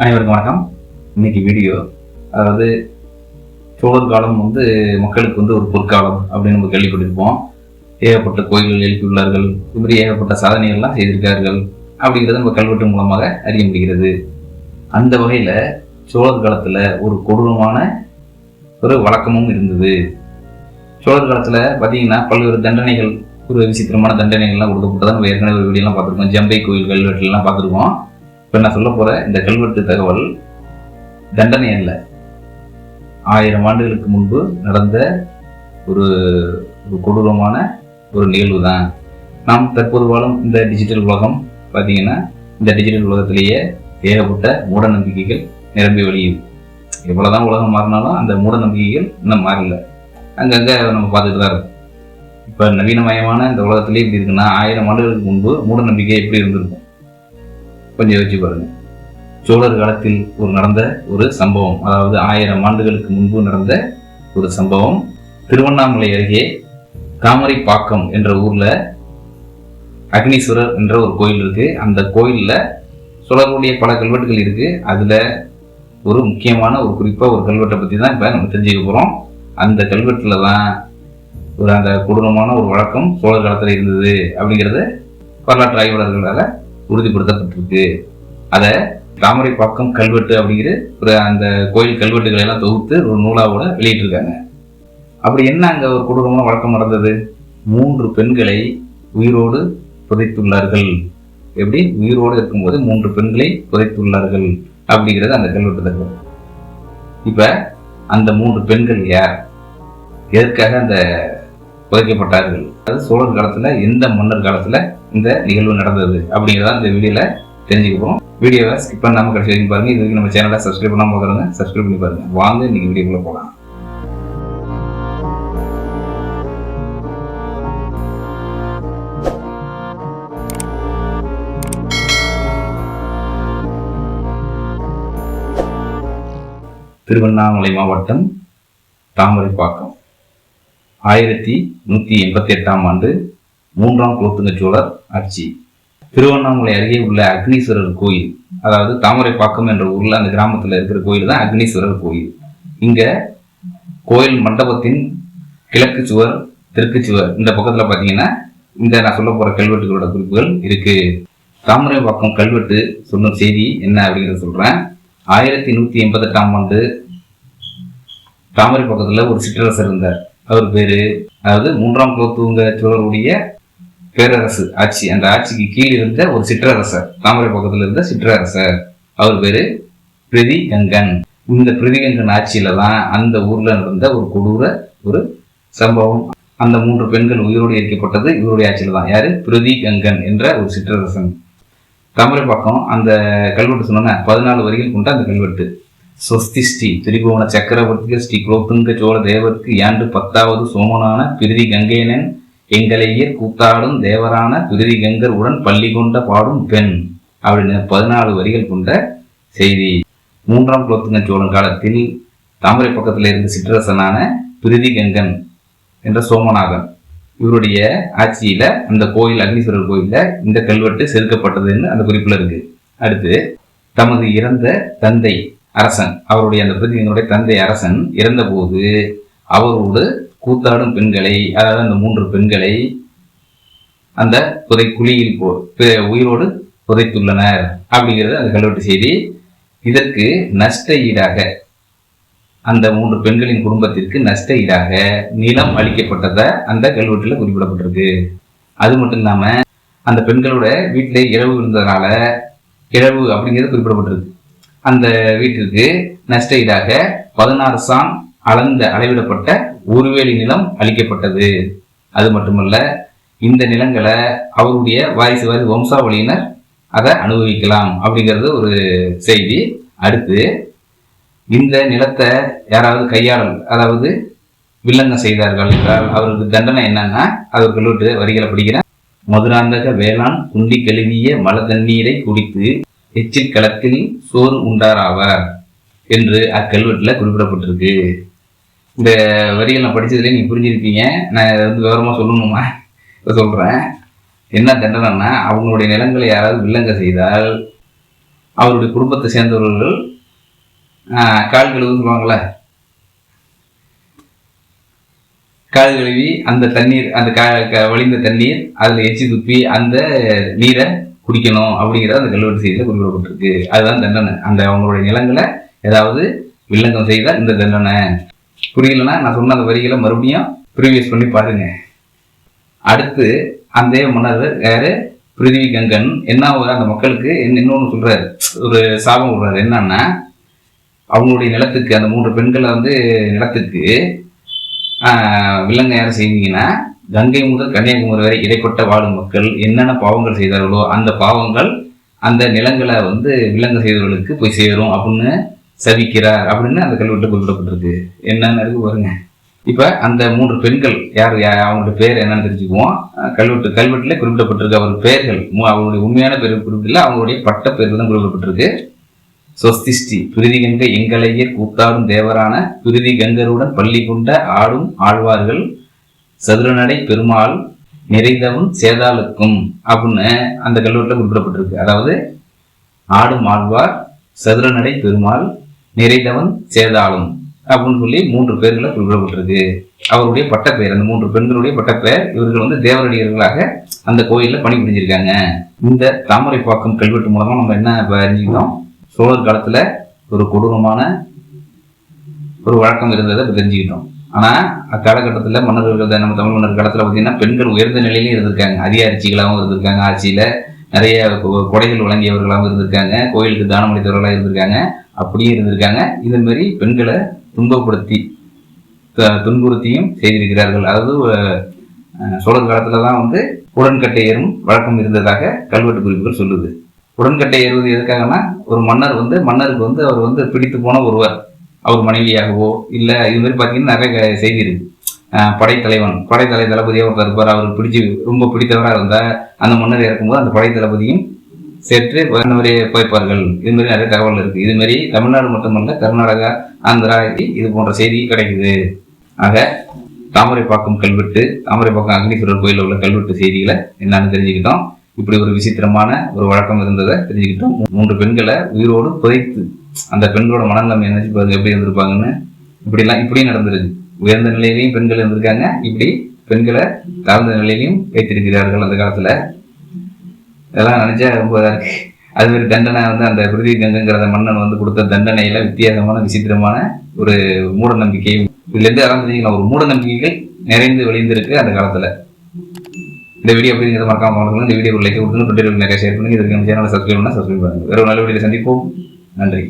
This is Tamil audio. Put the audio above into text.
அனைவருக்கும் வணக்கம். இன்னைக்கு வீடியோ அதாவது சோழர் காலம் வந்து மக்களுக்கு வந்து ஒரு பொற்காலம் அப்படின்னு நம்ம கேள்விப்பட்டிருப்போம். ஏகப்பட்ட கோயில்கள் எழுப்பியுள்ளார்கள். இது மாதிரி ஏகப்பட்ட சாதனைகள்லாம் செய்திருக்கார்கள் அப்படிங்கிறத நம்ம கல்வெட்டு மூலமாக அறிய முடிகிறது. அந்த வகையில் சோழர் காலத்தில் ஒரு கொடூரமான ஒரு வழக்கமும் இருந்தது. சோழர் காலத்தில் பார்த்தீங்கன்னா பல்வேறு தண்டனைகள் ஒரு விசித்திரமான தண்டனைகள்லாம் கொடுக்கப்பட்டதான் நம்ம ஏற்கனவே ஒரு வீடியோலாம் பார்த்துருக்கோம். ஜம்பை கோயில் கல்வெட்டுலாம் பார்த்துருக்கோம். இப்போ நான் சொல்ல போகிற இந்த கல்வெட்டு தகவல் தண்டனை அல்ல. ஆயிரம் ஆண்டுகளுக்கு முன்பு நடந்த ஒரு ஒரு கொடூரமான ஒரு நிகழ்வு தான் நாம் தற்போது வாழும் இந்த டிஜிட்டல் உலகம் பார்த்தீங்கன்னா இந்த டிஜிட்டல் உலகத்திலேயே ஏகப்பட்ட மூட நம்பிக்கைகள் நிரம்பி வழியுது. எவ்வளோதான் உலகம் மாறினாலும் அந்த மூட நம்பிக்கைகள் இன்னும் மாறல. அங்கங்கே நம்ம பார்த்துட்டு தான் இருக்கோம். இப்போ நவீனமயமான இந்த உலகத்திலே இப்படி இருக்குன்னா ஆயிரம் ஆண்டுகளுக்கு முன்பு மூட நம்பிக்கை எப்படி இருந்திருக்கும்? கொஞ்சம் யோசிச்சு பாருங்க. சோழர் காலத்தில் ஒரு நடந்த ஒரு சம்பவம் அதாவது ஆயிரம் ஆண்டுகளுக்கு முன்பு நடந்த ஒரு சம்பவம். திருவண்ணாமலை அருகே தாமரைப்பாக்கம் என்ற ஊர்ல அக்னீஸ்வரர் என்ற ஒரு கோயில் இருக்கு. அந்த கோயில்ல சோழர்களுடைய பல கல்வெட்டுகள் இருக்கு. அதுல ஒரு முக்கியமான ஒரு குறிப்பாக ஒரு கல்வெட்டை பத்தி தான் இப்போ நம்ம தெரிஞ்சுக்க போகிறோம் அந்த கல்வெட்டுல தான் ஒரு அந்த கொடூரமான ஒரு வழக்கம் சோழர் காலத்தில் இருந்தது அப்படிங்கிறத வரலாற்று ஆய்வாளர்களால் உறுதிப்படுத்தப்பட்டிருக்கு. அதை தாமரைப்பாக்கம் கல்வெட்டு அப்படிங்கிற ஒரு அந்த கோயில் கல்வெட்டுகளை எல்லாம் தொகுத்து ஒரு நூலாவோட வெளியிட்டிருக்காங்க. அப்படி என்ன அங்கே ஒரு கொடூரமான வழக்கம் நடந்தது? மூன்று பெண்களை உயிரோடு புதைத்துள்ளார்கள். எப்படி? உயிரோடு இருக்கும்போது மூன்று பெண்களை புதைத்துள்ளார்கள் அப்படிங்கிறது அந்த கல்வெட்டு தகவல். இப்போ அந்த மூன்று பெண்கள் யார்? எதற்காக அந்த புதைக்கப்பட்டார்கள்? அது சோழர் காலத்தில் எந்த மன்னர் காலத்தில் இந்த நிகழ்வு நடந்தது அப்படிங்கிறத இந்த வீடியோல தெரிஞ்சுக்க போறோம் வீடியோவை ஸ்கிப் பண்ணாமல் கடைசி வரைக்கும் பாருங்க. இது வரைக்கும் நம்ம சேனலை சப்ஸ்கிரைப் பண்ணாமல் பார்க்குறவங்க சப்ஸ்கிரைப் பண்ணி பாருங்க. வாங்க இன்னைக்கு வீடியோக்குள்ள போகலாம். திருவண்ணாமலை மாவட்டம் தாமரைப்பாக்கம். ஆயிரத்தி நூற்றி எண்பத்தி எட்டாம் ஆண்டு மூன்றாம் குலோத்துங்க சோழர் ஆட்சி. திருவண்ணாமலை அருகே உள்ள அக்னீஸ்வரர் கோயில் அதாவது தாமரைப்பாக்கம் என்ற ஊரில் அந்த கிராமத்தில் இருக்கிற கோயில் தான் அக்னீஸ்வரர் கோயில். இங்கே கோயில் மண்டபத்தின் கிழக்கு சுவர் தெற்கு சுவர் இந்த பக்கத்தில் பார்த்தீங்கன்னா இந்த நான் சொல்ல போகிற கல்வெட்டுகளோட குறிப்புகள் இருக்குது தாமரைப்பாக்கம் கல்வெட்டு சொன்ன செய்தி என்ன அப்படிங்கிறத சொல்கிறேன் ஆயிரத்தி நூற்றி எண்பத்தெட்டாம் ஆண்டு தாமரை பக்கத்தில் ஒரு சிற்றரசர் இருந்தார். அவர் பேர் அதாவது மூன்றாம் குலத்துவங்க சோழருடைய பேரரசு ஆட்சி அந்த ஆட்சிக்கு கீழ் இருந்த ஒரு சிற்றரசர் தாமரை பக்கத்துல இருந்த சிற்றரசர். அவர் பேரு பிரதி கங்கன் இந்த பிரதிகங்கன் ஆட்சியில தான் அந்த ஊர்ல நடந்த ஒரு கொடூர ஒரு சம்பவம். அந்த மூன்று பெண்கள் உயிரோடு எரிக்கப்பட்டது இவருடைய ஆட்சியில தான். யாரு? பிரதி கங்கன் என்ற ஒரு சிற்றரசன். தாமரைப்பாக்கம் அந்த கல்வெட்டு சொன்னோன்னா பதினாலு வரிகள் கொண்ட அந்த கல்வெட்டு. சொஸ்தி ஸ்ரீ திரிபுவன சக்கரவர்த்திகள் ஸ்ரீ குலோத்துங்க சோழ தேவருக்கு ஏண்டு பத்தாவது சோமனான பிரிதி கங்கையனன் எங்களையர் கூத்தாடும் தேவரான பிரிதி கங்கர் உடன் பள்ளி கொண்ட பாடும் பெண். அப்படின்னு பதினாலு வரிகள் கொண்ட செய்தி. மூன்றாம் குலோத்துங்க சோழன் காலத்தில் தாமரை பக்கத்தில் இருந்த சிற்றரசனான பிரிதி கங்கன் என்ற சோமநாதன். இவருடைய ஆட்சியில அந்த கோயில் அக்னீஸ்வரர் கோயில்ல இந்த கல்வெட்டு செதுக்கப்பட்டதுன்னு அந்த குறிப்புல இருக்கு. அடுத்து தமது இறந்த தந்தை அரசன் அவருடைய அந்த பிரதிநிதியினுடைய தந்தை அரசன் இறந்தபோது அவரோடு கூத்தாடும் பெண்களை அதாவது அந்த மூன்று பெண்களை அந்த புதை குழியில் போ உயிரோடு புதைத்துள்ளனர் அப்படிங்கிறது அந்த கல்வெட்டு செய்தி. இதற்கு நஷ்ட ஈடாக அந்த மூன்று பெண்களின் குடும்பத்திற்கு நஷ்ட ஈடாக நிலம் அளிக்கப்பட்டதை அந்த கல்வெட்டில் குறிப்பிடப்பட்டிருக்கு. அது மட்டும் இல்லாமல் அந்த பெண்களோட வீட்டிலே இரவு இருந்ததுனால இரவு அப்படிங்கிறது குறிப்பிடப்பட்டிருக்கு. அந்த வீட்டிற்கு நஷ்ட ஈடாக பதினாறு சான் அளந்த அளவிடப்பட்ட ஒருவேலி நிலம் அளிக்கப்பட்டது அது மட்டுமல்ல இந்த நிலங்களை அவருடைய வாரிசு வாரிசு வம்சாவளியினர் அதை அனுபவிக்கலாம் அப்படிங்கிறது ஒரு செய்தி. அடுத்து இந்த நிலத்தை யாராவது கையாளல் அதாவது வில்லங்கம் செய்தார்கள் என்றால் அவருக்கு தண்டனை என்னன்னா அவர் கல்லூட்டு வரிகளை படிக்கிறேன். மதுராந்தக வேளாண் குண்டி கழுவிய மல தண்ணீரை குடித்து எச்சில் களத்தில் சோறு உண்டாராவார் என்று அக்கல்வெட்டில் குறிப்பிடப்பட்டிருக்கு. இந்த வரிகள் நான் படித்ததுலேயே நீங்கள் புரிஞ்சிருப்பீங்க. நான் இதை வந்து விவரமா சொல்லணுமா? இப்போ சொல்கிறேன் என்ன தண்டனைன்னா அவங்களுடைய நிலங்களை யாராவது வில்லங்க செய்தால் அவருடைய குடும்பத்தை சேர்ந்தவர்கள் ஆஹ், கால் கழுவுன்னு சொல்லுவாங்களே கால் கழுவி அந்த தண்ணீர் அந்த கா க- வழிந்த தண்ணீர் அதில் எச்சி துப்பி அந்த நீரை குடிக்கணும் அப்படிங்கிறத அந்த கல்வெட்டு செய்தியில் குறிப்பிடப்பட்டிருக்கு. அதுதான் தண்டனை. அந்த அவங்களுடைய நிலங்களை ஏதாவது வில்லங்கம் செய்தால் இந்த தண்டனை. புரியலன்னா நான் சொன்ன அந்த வரிகளை மறுபடியும் ப்ரீவியஸ் பண்ணி பாருங்க. அடுத்து அந்த மன்னர் வேறு பிருதிவி கங்கன் என்ன ஒரு அந்த மக்களுக்கு என்ன இன்னொன்று சொல்றாரு. ஒரு சாபம் விடுறாரு. என்னன்னா அவங்களுடைய நிலத்துக்கு அந்த மூன்று பெண்களை வந்து நிலத்துக்கு வில்லங்க யாரும் செய்வீங்கன்னா கங்கை முதல் கன்னியாகுமரி வரை இடைப்பட்ட வாழும் மக்கள் என்னென்ன பாவங்கள் செய்தார்களோ அந்த பாவங்கள் அந்த நிலங்களை வந்து விலங்கு செய்தவர்களுக்கு போய் சேரும் அப்படின்னு சவிக்கிறார் அப்படின்னு அந்த கல்வெட்டு குறிப்பிடப்பட்டிருக்கு என்னென்ன இருக்கு பாருங்க. இப்போ அந்த மூன்று பெண்கள் யார் யா- அவங்களுடைய பேர் என்னன்னு தெரிஞ்சுக்குவோம். கல்வெட்டு கல்வெட்டில் குறிப்பிடப்பட்டிருக்கு அவர் பெயர்கள் அவருடைய அவங்களுடைய உண்மையான பேர் குறிப்பிடல அவங்களுடைய பட்ட பேர்கள் தான் குறிப்பிடப்பட்டிருக்கு. சொஸ்திஷ்டி பிரிதி கங்கை எங்களையர் கூத்தாடும் தேவரான பிரிதி கங்கருடன் பள்ளி கொண்ட ஆடும் ஆழ்வார்கள் சதுரநடை பெருமாள் நிறைந்தவன் சேதாளுக்கும் அப்படின்னு அந்த கல்வெட்டில் குறிப்பிடப்பட்டிருக்கு. அதாவது ஆடும் ஆழ்வார் சதுரநடை பெருமாள் நிறைந்தவன் சேதாளும் அப்படின்னு சொல்லி மூன்று பேர்களை குறிப்பிடப்பட்டிருக்கு. அவருடைய பட்டப்பெயர் அந்த மூன்று பெண்களுடைய பட்டப்பெயர் இவர்கள் வந்து தேவரடிகர்களாக அந்த கோயிலில் பணி புரிஞ்சிருக்காங்க. இந்த தாமரைப்பாக்கம் கல்வெட்டு மூலமாக நம்ம என்ன இப்ப அறிஞ்சுக்கிட்டோம்? சோழர் காலத்தில் ஒரு கொடூரமான ஒரு வழக்கம் இருந்ததை தெரிஞ்சுக்கிட்டோம். ஆனால் அக்காலகட்டத்தில் மன்னர்கள் தான் நம்ம தமிழ் மன்னர் காலத்தில் பார்த்தீங்கன்னா பெண்கள் உயர்ந்த நிலையிலும் இருந்திருக்காங்க. அதிகாரிச்சிகளாகவும் இருந்திருக்காங்க. ஆட்சியில் நிறைய கொடைகள் வழங்கியவர்களாகவும் இருந்திருக்காங்க. கோயிலுக்கு தானம் அளித்தவர்களாக இருந்திருக்காங்க. அப்படியே இருந்திருக்காங்க. இதே மாதிரி பெண்களை துன்பப்படுத்தி துன்புறுத்தியும் செய்திருக்கிறார்கள். அதாவது சோழர் காலத்துல தான் வந்து உடன்கட்டை ஏறும் வழக்கம் இருந்ததாக கல்வெட்டு குறிப்புகள் சொல்லுது. உடன்கட்டை ஏறுவது எதுக்காகனா ஒரு மன்னர் வந்து மன்னருக்கு வந்து அவர் வந்து பிடித்து போன ஒருவர். அவர் மனைவியாகவோ இல்லை இது மாதிரி பார்த்தீங்கன்னா நிறைய க- செய்தி இருக்கு. படைத்தலைவன் படைத்தலை தளபதியாக ஒருத்தர் இருப்பார். அவருக்கு பிடிச்சி ரொம்ப பிடித்தவராக இருந்தால் அந்த மன்னர் இறக்கும்போது அந்த படைத்தளபதியும் சென்று சேர்த்து அந்த மாதிரி போய்ப்பார்கள். இது மாதிரி நிறைய தகவல் இருக்கு. இது மாதிரி தமிழ்நாடு மட்டுமல்ல கர்நாடகா ஆந்திரா இது போன்ற செய்தி கிடைக்குது. ஆக தாமரைப்பாக்கம் கல்வெட்டு தாமரைப்பாக்கம் அக்னீஸ்வரர் கோயிலில் உள்ள கல்வெட்டு செய்திகளை என்னன்னு தெரிஞ்சுக்கிட்டோம். இப்படி ஒரு விசித்திரமான ஒரு வழக்கம் இருந்ததை தெரிஞ்சுக்கிட்டோம். மூன்று பெண்களை உயிரோடு புதைத்து அந்த பெண்களோட மனநிலைமை என்ன பாருங்க எப்படி இருந்திருப்பாங்கன்னு. இப்படிலாம் இப்படியும் நடந்திருக்கு. உயர்ந்த நிலையிலையும் பெண்கள் இருந்திருக்காங்க. இப்படி பெண்களை தாழ்ந்த நிலையிலையும் வைத்திருக்கிறார்கள் அந்த காலத்துல. இதெல்லாம் நினைச்சா ரொம்ப இதாக அது மாதிரி தண்டனை வந்து அந்த பிருதி கங்கைங்கிறத மன்னன் வந்து கொடுத்த தண்டனையில வித்தியாசமான விசித்திரமான ஒரு மூட நம்பிக்கை இதுல இருந்து தெரிஞ்சுக்கலாம் ஒரு மூட நம்பிக்கைகள் நிறைந்து வெளிந்திருக்கு அந்த காலத்துல. இந்த வீடியோ அப்படிங்கிறத மறக்காம பாருங்க இந்த வீடியோ லைக் கொடுத்து நிறைய ஷேர் பண்ணுங்க. இதுக்கு நம்ம சேனலை சப்ஸ்கிரைப் பண்ணா சப்ஸ்கிரைப் ஒரு நல்ல வீடியோ சந்திப்போம். நன்றி.